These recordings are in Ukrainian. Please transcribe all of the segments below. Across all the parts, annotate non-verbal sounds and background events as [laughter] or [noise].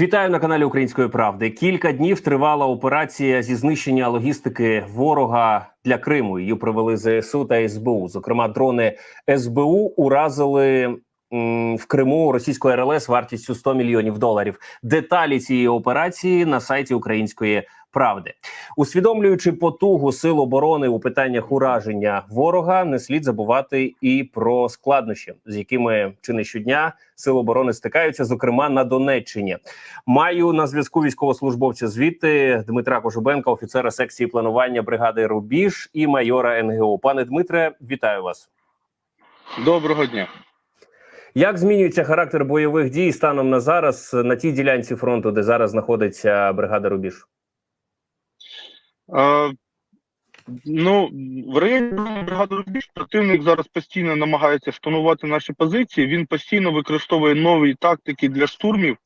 Вітаю на каналі Української правди. Кілька днів тривала операція зі знищення логістики ворога для Криму. Її провели ЗСУ та СБУ. Зокрема, дрони СБУ уразили в Криму російську РЛС вартістю 100 мільйонів доларів. Деталі цієї операції на сайті Української правди. Усвідомлюючи потугу сил оборони у питаннях ураження ворога, не слід забувати і про складнощі, з якими чи не щодня сили оборони стикаються, зокрема на Донеччині. Маю на зв'язку військовослужбовця звідти Дмитра Кожубенка, офіцера секції планування бригади Рубіж і майора НГУ. Пане Дмитре, вітаю вас. Доброго дня. Як змінюється характер бойових дій станом на зараз на тій ділянці фронту, де зараз знаходиться бригада Рубіж? Е, ну, в районі бригади Рубіж противник зараз постійно намагається штурмувати наші позиції. Він постійно використовує нові тактики для штурмів.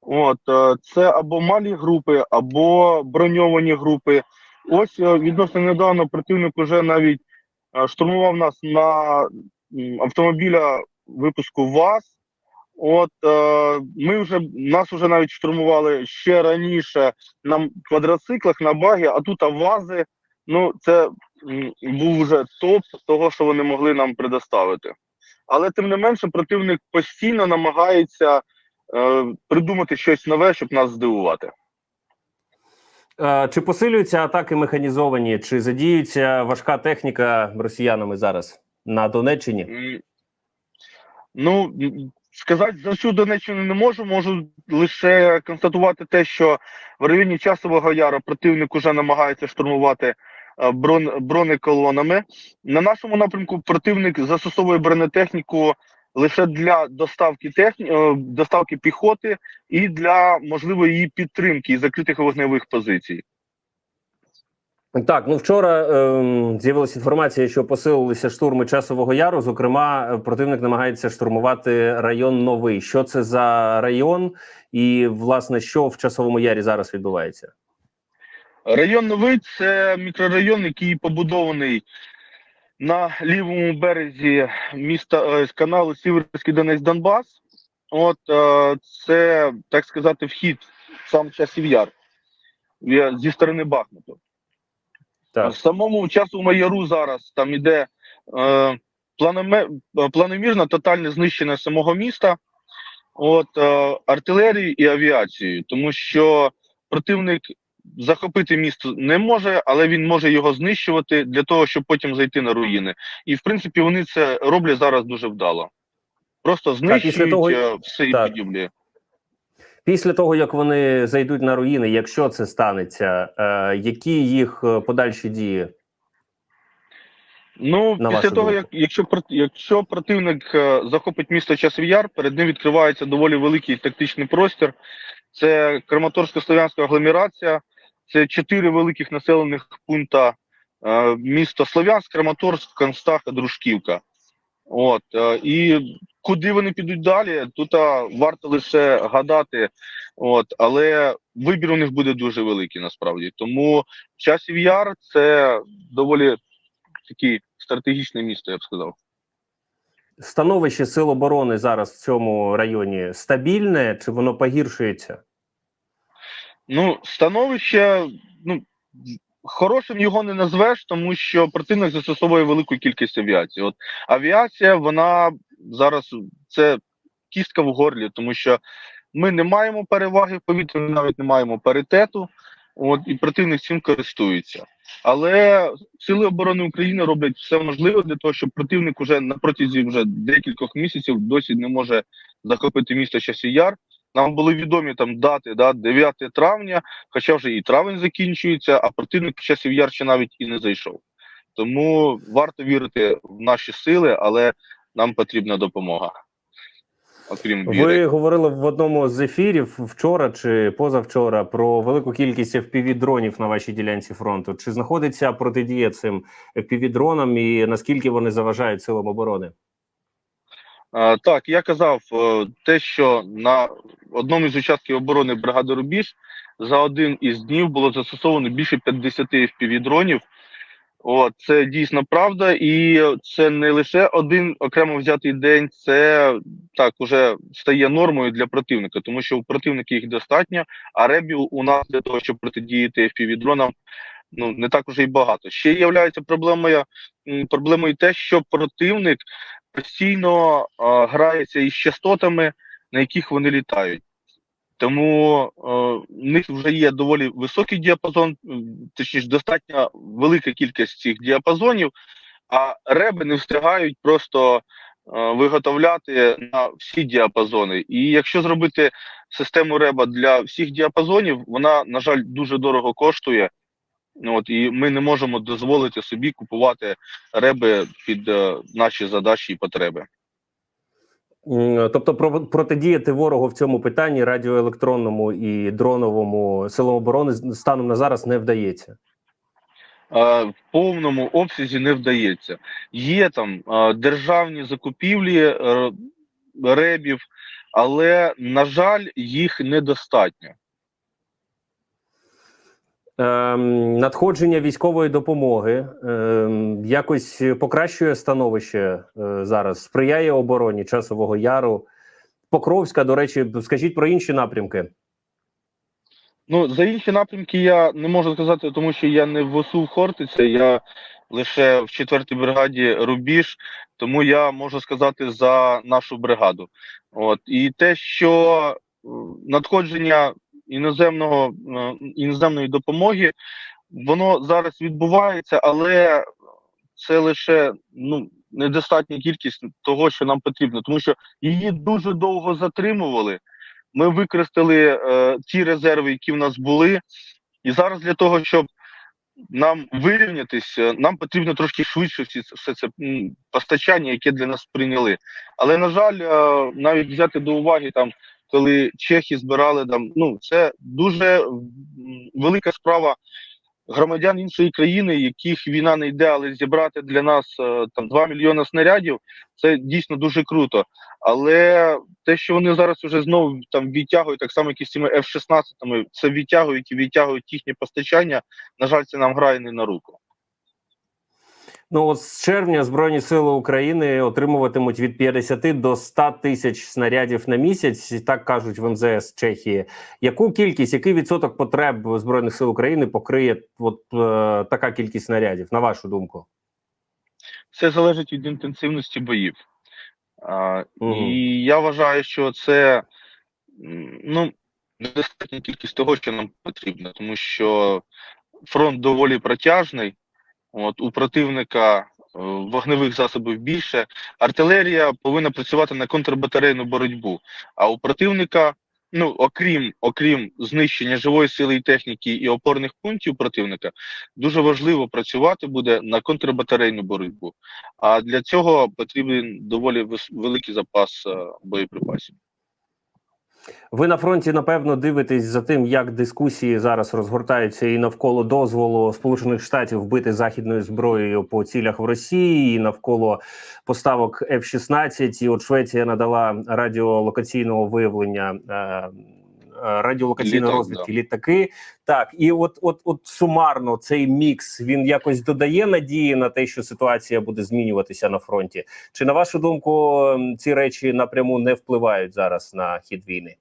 От е, це або малі групи, або броньовані групи. Ось е, відносно недавно противник уже навіть е, штурмував нас на автомобіля випуску ВАЗ. От е, ми вже нас вже навіть штурмували ще раніше на квадроциклах, на багі, а тут АВАЗи. Ну, це був вже топ того, що вони могли нам предоставити. Але тим не менше, противник постійно намагається е, придумати щось нове, щоб нас здивувати. Е, Чи посилюються атаки механізовані, чи задіюється важка техніка росіянами зараз на Донеччині? Ну, сказати за всю Донеччину не можу. Можу лише констатувати те, що в районі Часового Яру противник уже намагається штурмувати е, брон, бронеколонами. На нашому напрямку противник застосовує бронетехніку лише для доставки техні... е, доставки піхоти і для можливої її підтримки і закритих вогневих позицій. Так, ну вчора ем, з'явилася інформація, що посилилися штурми часового яру. Зокрема, е, противник намагається штурмувати район новий. Що це за район, і власне що в часовому ярі зараз відбувається? Район Новий це мікрорайон, який побудований на лівому березі міста е, з каналу Сіверський Донець Донбас. От е, це, так сказати, вхід сам часів яр е, зі сторони Бахмуту. Так. В самому часовому яру зараз там іде е, е, планомірно тотальне знищення самого міста, от е, артилерією і авіацією, тому що противник захопити місто не може, але він може його знищувати для того, щоб потім зайти на руїни. І в принципі вони це роблять зараз дуже вдало. Просто знищують після того- е, все і так. Після того як вони зайдуть на руїни, якщо це станеться, е, які їх е, подальші дії? Ну, На після того, як якщо якщо противник е, захопить місто Часів Яр, перед ним відкривається доволі великий тактичний простір. Це Краматорсько-Слов'янська агломерація, це чотири великих населених пункта е, місто Слов'янськ, Краматорськ, Констаха, Дружківка. От е, і куди вони підуть далі, тут варто лише гадати. От, але вибір у них буде дуже великий насправді. Тому часів яр це доволі таке стратегічне місто, я б сказав. Становище сил оборони зараз в цьому районі стабільне чи воно погіршується? Ну, становище, ну хорошим його не назвеш, тому що противник застосовує велику кількість авіації. От авіація, вона зараз це кістка в горлі, тому що ми не маємо переваги в повітрі, ми навіть не маємо паритету. От і противник цим користується. Але сили оборони України роблять все можливе для того, щоб противник уже на протязі вже декількох місяців досі не може захопити місто Часів Яр. Нам були відомі там дати, да, 9 травня, хоча вже і травень закінчується, а противник часів яр ще навіть і не зайшов. Тому варто вірити в наші сили, але нам потрібна допомога. Окрім віри. Ви говорили в одному з ефірів вчора чи позавчора про велику кількість fpv дронів на вашій ділянці фронту. Чи знаходиться протидія цим fpv дронам і наскільки вони заважають силам оборони? А, так, я казав е, те, що на одному із участків оборони бригади Рубіж за один із днів було застосовано більше 50 FPV-дронів. От, це дійсно правда, і це не лише один окремо взятий день, це так уже стає нормою для противника, тому що у противника їх достатньо, а ребів у нас для того, щоб протидіяти FPV-дронам, ну не так уже й багато. Ще є проблемою, проблемою те, що противник постійно а, грається із частотами, на яких вони літають. Тому е, в них вже є доволі високий діапазон, точніше, достатньо велика кількість цих діапазонів, а реби не встигають просто е, виготовляти на всі діапазони. І якщо зробити систему реба для всіх діапазонів, вона, на жаль, дуже дорого коштує. От, і ми не можемо дозволити собі купувати реби під е, наші задачі і потреби. Тобто, протидіяти ворогу в цьому питанні радіоелектронному і дроновому силам оборони станом на зараз не вдається. в повному обсязі не вдається. Є там державні закупівлі е, ребів, але, на жаль, їх недостатньо. Ем, надходження військової допомоги ем, якось покращує становище е, зараз, сприяє обороні часового яру. Покровська, до речі, скажіть про інші напрямки. Ну, за інші напрямки я не можу сказати, тому що я не в ВСУ в Хортиця, я лише в 4-й бригаді Рубіж, тому я можу сказати за нашу бригаду. От і те, що е, надходження іноземного е, іноземної допомоги, воно зараз відбувається, але це лише ну недостатня кількість того, що нам потрібно, тому що її дуже довго затримували. Ми використали е, ті резерви, які в нас були, і зараз для того, щоб нам вирівнятись, нам потрібно трошки швидше всі все це постачання, яке для нас прийняли. Але на жаль, е, навіть взяти до уваги там, коли чехи збирали там, ну це дуже велика справа громадян іншої країни, яких війна не йде, але зібрати для нас е, там 2 мільйони снарядів, це дійсно дуже круто. Але те, що вони зараз вже знову там відтягують, так само як і з цими F-16, це відтягують і відтягують їхнє постачання. На жаль, це нам грає не на руку. Ну, от з червня Збройні Сили України отримуватимуть від 50 до 100 тисяч снарядів на місяць, так кажуть в МЗС Чехії. Яку кількість, який відсоток потреб Збройних сил України покриє от е, така кількість снарядів, на вашу думку? Все залежить від інтенсивності боїв. А, Мгм. І я вважаю, що це ну, недостатня кількість того, що нам потрібно, тому що фронт доволі протяжний. От, у противника е, вогневих засобів більше. Артилерія повинна працювати на контрбатарейну боротьбу. А у противника, ну окрім окрім знищення живої сили і техніки і опорних пунктів противника, дуже важливо працювати буде на контрбатарейну боротьбу. А для цього потрібен доволі великий запас е, боєприпасів. Ви на фронті напевно дивитесь за тим, як дискусії зараз розгортаються і навколо дозволу Сполучених Штатів вбити західною зброєю по цілях в Росії, і навколо поставок F-16. І от Швеція надала радіолокаційного виявлення. Е, е, Радіолокаційної Літак, розвідки літаки, так і от, от, от сумарно цей мікс він якось додає надії на те, що ситуація буде змінюватися на фронті. Чи на вашу думку ці речі напряму не впливають зараз на хід війни?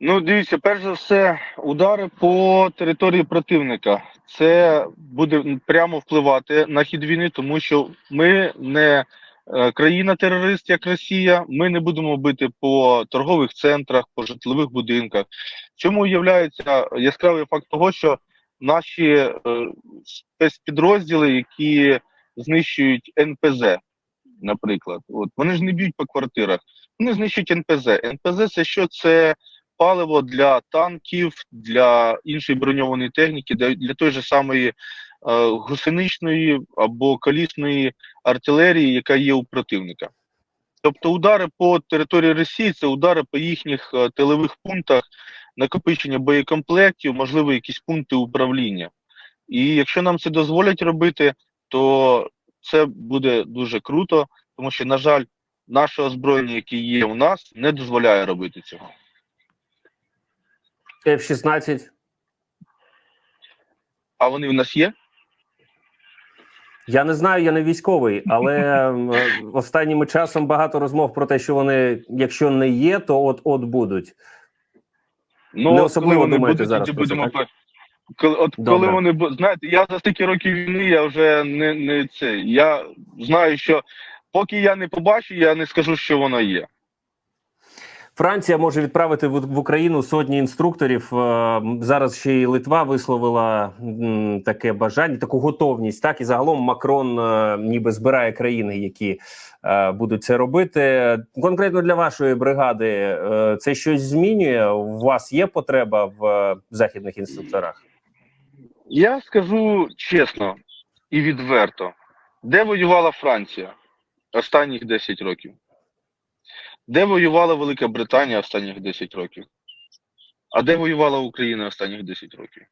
Ну, дивіться, перш за все, удари по території противника. Це буде прямо впливати на хід війни, тому що ми не е, країна-терорист, як Росія. Ми не будемо бити по торгових центрах, по житлових будинках. Чому є яскравий факт того, що наші е, спецпідрозділи, які знищують НПЗ, наприклад, от вони ж не б'ють по квартирах, вони знищують НПЗ. НПЗ це що? Це паливо для танків, для іншої броньованої техніки, для, для той же самої е, гусеничної або колісної артилерії, яка є у противника. Тобто удари по території Росії це удари по їхніх е, тилових пунктах, накопичення боєкомплектів, можливо, якісь пункти управління. І якщо нам це дозволять робити, то це буде дуже круто, тому що, на жаль, наше озброєння, яке є у нас, не дозволяє робити цього. F-16 А вони в нас є? Я не знаю, я не військовий, але [laughs] е, часом багато розмов про те, що вони, якщо не є, то от от будуть. Ну, Не особливо коли вони думаєте будуть, зараз про це, так? Коли, от Добре. коли вони знаєте, я за стільки років війни, я вже не, не це. Я знаю, що поки я не побачу, я не скажу, що воно є. Франція може відправити в, Україну сотні інструкторів. Е, Зараз ще й Литва висловила таке бажання, таку готовність. Так і загалом Макрон е, ніби збирає країни, які е, будуть це робити. Конкретно для вашої бригади це щось змінює. У вас є потреба в західних інструкторах? Я скажу чесно і відверто, де воювала Франція останніх 10 років? Де воювала Велика Британія останніх 10 років? А де воювала Україна останніх 10 років?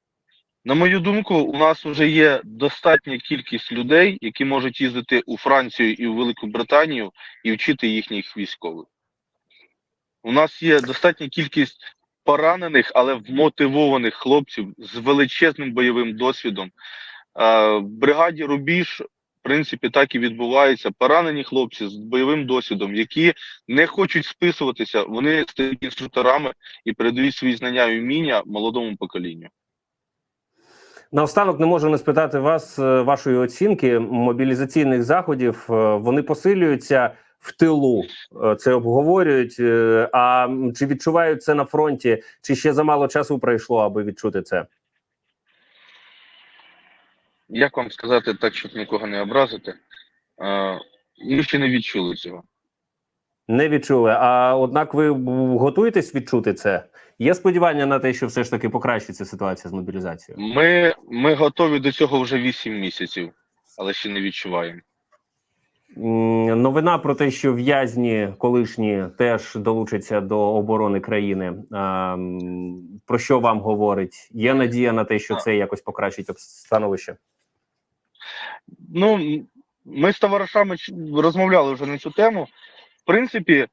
На мою думку, у нас вже є достатня кількість людей, які можуть їздити у Францію і у Велику Британію і вчити їхніх військових. У нас є достатня кількість поранених, але вмотивованих хлопців з величезним бойовим досвідом. Е, бригаді Рубіж, принципі, так і відбувається. Поранені хлопці з бойовим досвідом, які не хочуть списуватися, вони стають інструкторами і передають свої знання і вміння молодому поколінню. Наостанок не можу не спитати вас е, вашої оцінки мобілізаційних заходів. Е, Вони посилюються в тилу. Е, Це обговорюють. А чи відчувають це на фронті? Чи ще замало часу пройшло, аби відчути це? Як вам сказати так, щоб нікого не образити? Ми ще не відчули цього. Не відчули. А однак, ви готуєтесь відчути це? Є сподівання на те, що все ж таки покращиться ситуація з мобілізацією? Ми, ми готові до цього вже 8 місяців, але ще не відчуваємо. Новина про те, що в'язні колишні теж долучаться до оборони країни. Про що вам говорить? Є надія на те, що це якось покращить становище? Ну, ми з товаришами розмовляли вже на цю тему. В принципі,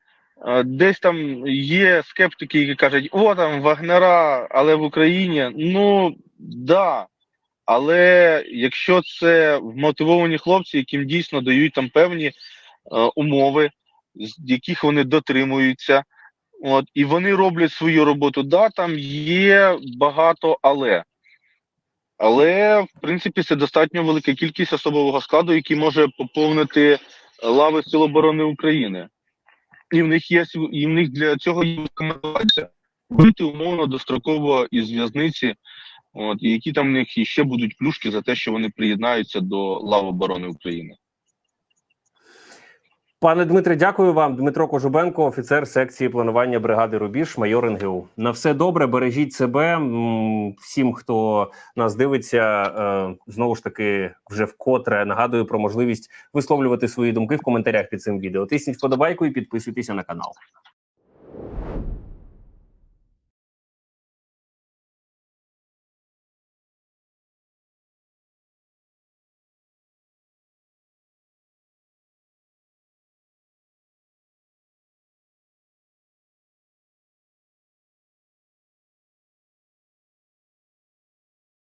е, десь там є скептики, які кажуть, о, там Вагнера, але в Україні. Ну, да. Але якщо це вмотивовані хлопці, яким дійсно дають там певні е, умови, з яких вони дотримуються, от, і вони роблять свою роботу, да, там є багато але. Але, в принципі, це достатньо велика кількість особового складу, який може поповнити лави Сил оборони України. І в них є і в них для цього є рекомендація вийти умовно достроково із в'язниці, от, і які там в них іще будуть плюшки за те, що вони приєднаються до лав оборони України. Пане Дмитре, дякую вам. Дмитро Кожубенко, офіцер секції планування бригади Рубіж, майор НГУ. На все добре, бережіть себе. Всім, хто нас дивиться, е, знову ж таки, вже вкотре нагадую про можливість висловлювати свої думки в коментарях під цим відео. Тисніть вподобайку і підписуйтеся на канал.